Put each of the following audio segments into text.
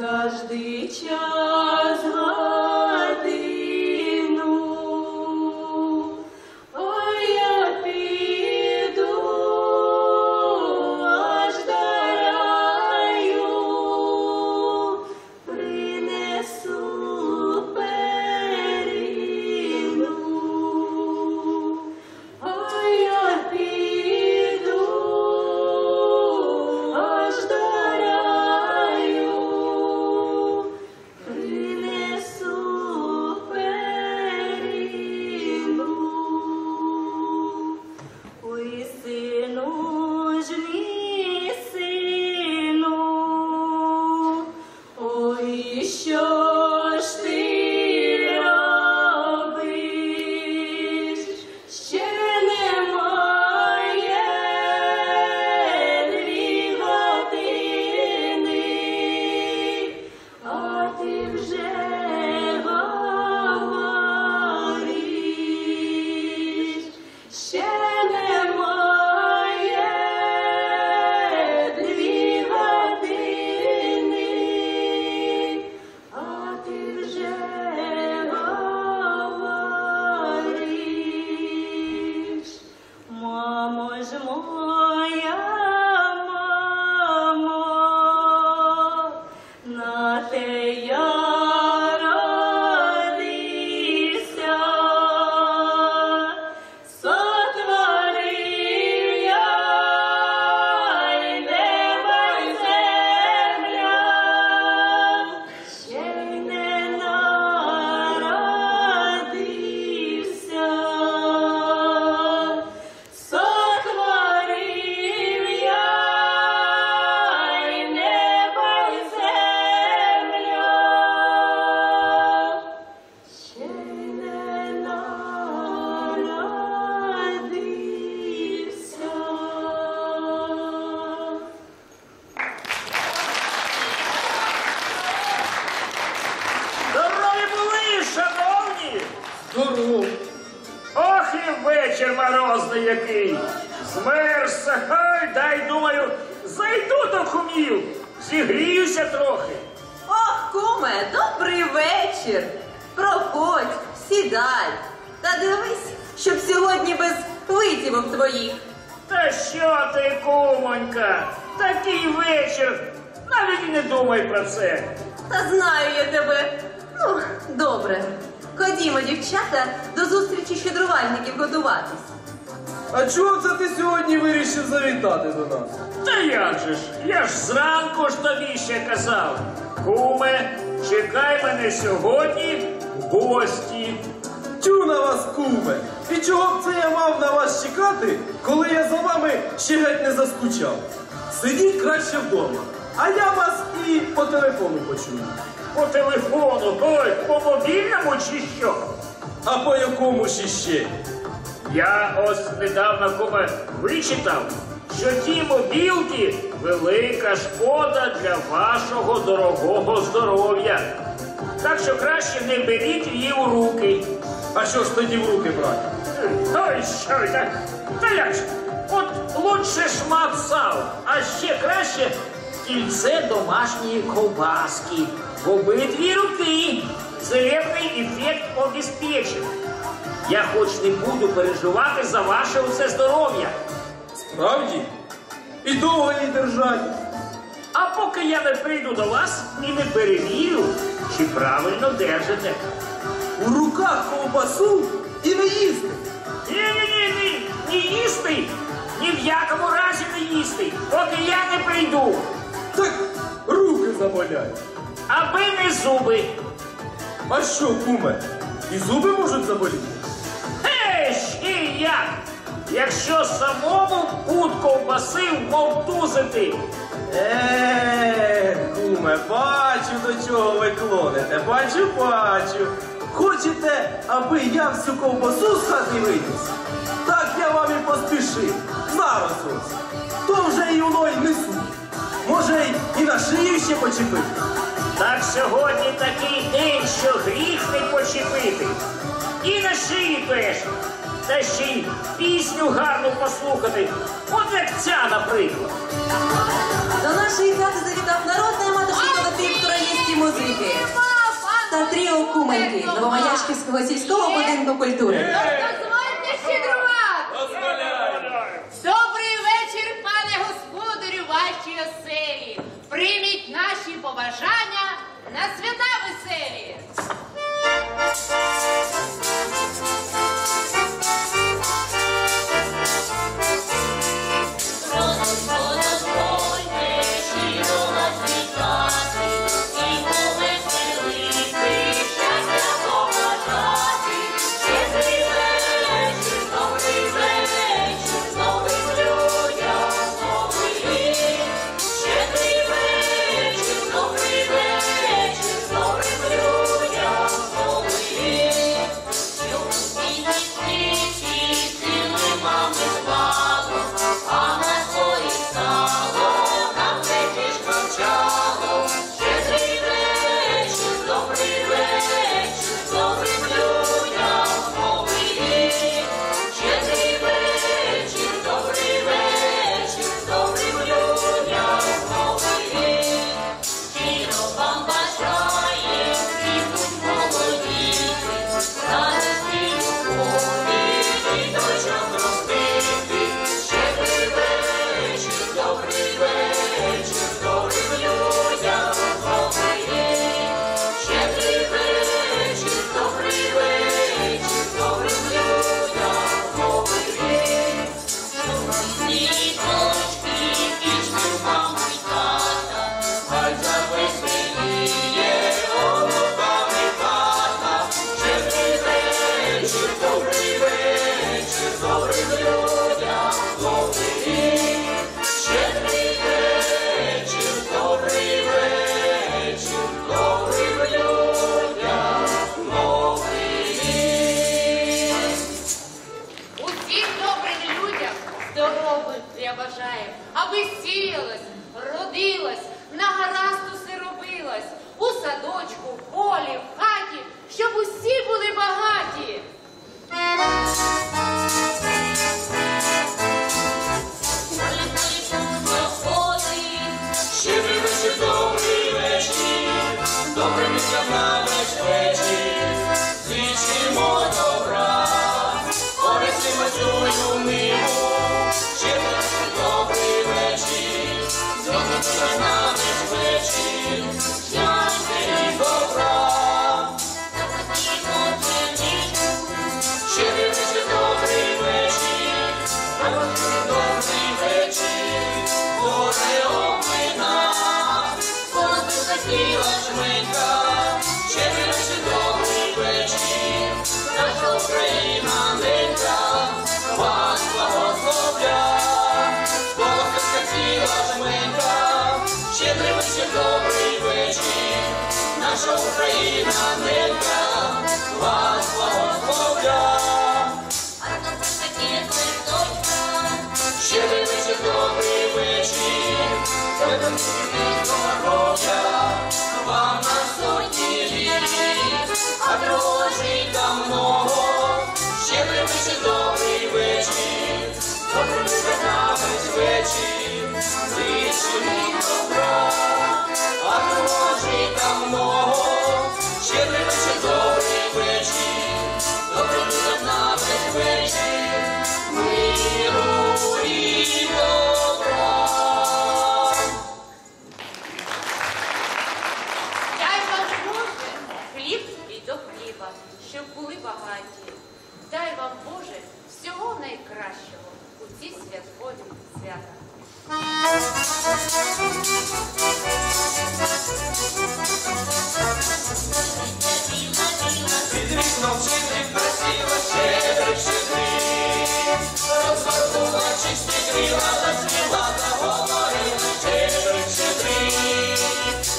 завжди час. Який. Змерзся, хай, дай думаю, зайду до кумів, зігріюся трохи. Ох, куме, добрий вечір. Проходь, сідай. Та дивись, щоб сьогодні без витівок твоїх. Та що ти, кумонька, такий вечір. Навіть і не думай про це. Та знаю я тебе. Ну, добре. Ходімо, дівчата, до зустрічі щедрувальників готуватись. А чого це ти сьогодні вирішив завітати до нас? Та як же ж? Я ж зранку ж тобі ще казав. Куме, чекай мене сьогодні в гості. Тю на вас, куме! І чого б це я мав на вас чекати, коли я за вами ще геть не заскучав? Сидіть краще вдома, а я вас і по телефону почую. По телефону, ой, по мобільному чи що? А по якому ж іще? Я ось недавно куме вичитав, що ті мобілки велика шкода для вашого дорогого здоров'я. Так що краще не беріть її у руки. А що ж тоді в руки брати? Ой, що так? Та як ж? От лучше шмат сала, а ще краще кільце домашньої ковбаски. В обидві руки. Целебний ефект обезпечен. Я хоч не буду переживати за ваше усе здоров'я. Справді? І довго її держать. А поки я не прийду до вас і не перевірю, чи правильно держите. У руках ковбасу і не їсти. Ні, ні, не їсти, ні в якому разі не їсти, поки я не прийду. Так руки заболять. Аби не зуби. А що, куме? І зуби можуть заболіти? Гей, ще як? Якщо самому пуд ковбаси вмовтузити. Е, куме, бачу, до чого ви клоните. Бачу, бачу. Хочете, аби я всю ковбасу з хати виніс? Так я вам і поспішив. Зараз ось. То вже й воно й несу. Може, і на шию ще почепити. Так сьогодні такий день, що гріх. І на. Та ще й пісню гарну послухати. От як ця, наприклад. До нашої хати завітав народний матушка колектив туристів музики. Та тріо куменьки Новомаяшківського сільського будинку культури. Дозвольте щедрувати! Добрий вечір, пане господарю, вашій оселі. Прийміть наші побажання на свята веселі. Zawsze to uczyłeś mi, dobre leci. Добрый вечер, это не Вам щоб були багаті. Дай вам, Боже, всього найкращого у ці святкові свята. Під вікном щедрик красиво, щедрик, щедрик, розвернула чисті крила, заспіла, заговорила, щедрик, щедрик,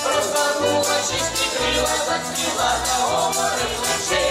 розвернула чисті крила, заспіла, заговорила, щедрик.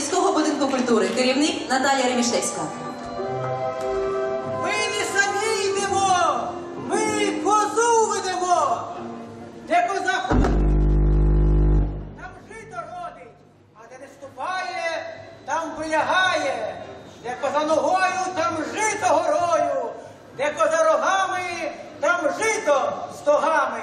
сільського будинку культури, керівник Наталія Ремішевська. Ми не самі йдемо, ми козу ведемо, де коза ходить, там жито родить, а де не ступає, там вилягає, де коза ногою, там жито горою, де коза рогами, там жито стогами.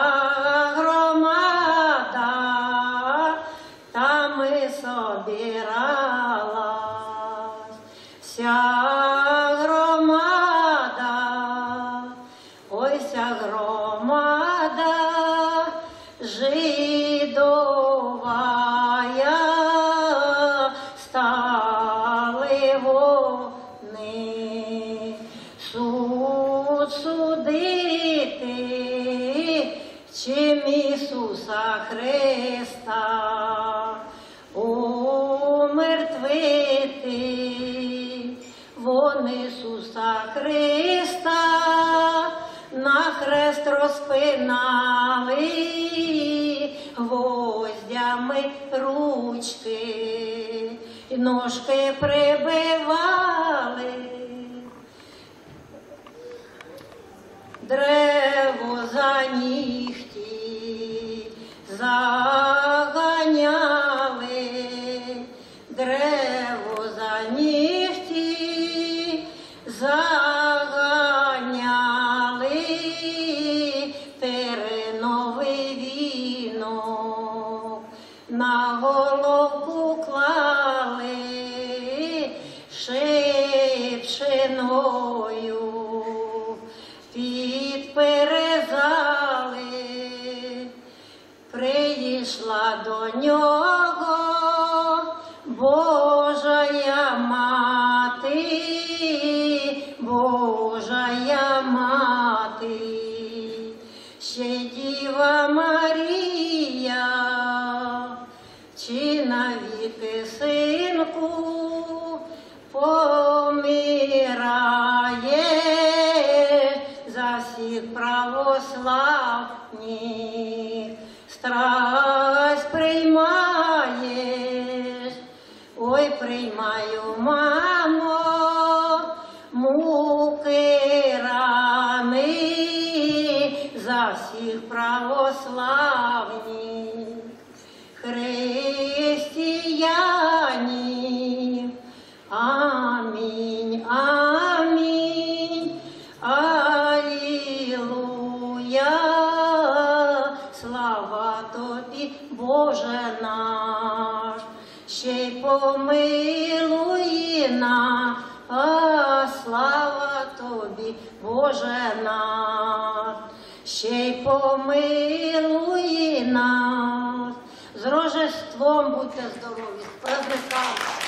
Ісуса Христа умертвити, вони Ісуса Христа на хрест розпинали гвоздями ручки, ножки прибивали. Древо I. до нього. Божая мати, Божая мати, ще Діва Марія, чи навіки синку помирає за всіх православних, страсть Боже нас, ще й помилуй нас. З рожеством будьте здорові, з праздниками.